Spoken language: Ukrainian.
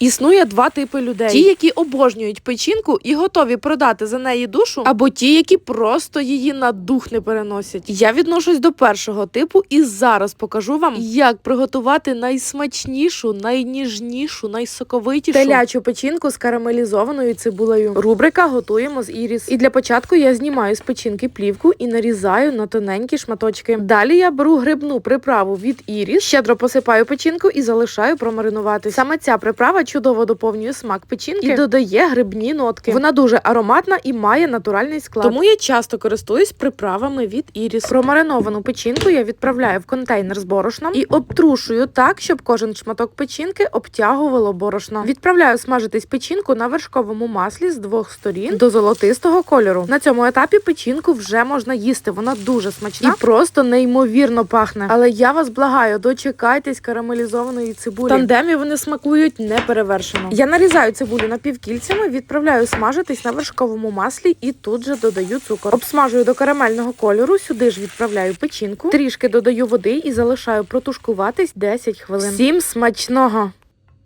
Існує два типи людей: ті, які обожнюють печінку і готові продати за неї душу, або ті, які просто її на дух не переносять. Я відношусь до першого типу і зараз покажу вам, як приготувати найсмачнішу, найніжнішу, найсоковитішу телячу печінку з карамелізованою цибулею. Рубрика готуємо з іріс. І для початку я знімаю з печінки плівку і нарізаю на тоненькі шматочки. Далі я беру грибну приправу від іріс, щедро посипаю печінку і залишаю промаринувати. Саме ця приправа чудово доповнює смак печінки і додає грибні нотки. Вона дуже ароматна і має натуральний склад. Тому я часто користуюсь приправами від іріс. Промариновану печінку я відправляю в контейнер з борошном і обтрушую так, щоб кожен шматок печінки обтягувало борошно. Відправляю смажитись печінку на вершковому маслі з двох сторін до золотистого кольору. На цьому етапі печінку вже можна їсти. Вона дуже смачна і просто неймовірно пахне. Але я вас благаю, дочекайтесь карамелізованої цибулі. В тандемі вони смакують неперевершено. Я нарізаю цибулю напівкільцями, відправляю смажитись на вершковому маслі і тут же додаю цукор. Обсмажую до карамельного кольору. Сюди ж відправляю печінку, трішки додаю води і залишаю протушкуватись 10 хвилин. Всім смачного!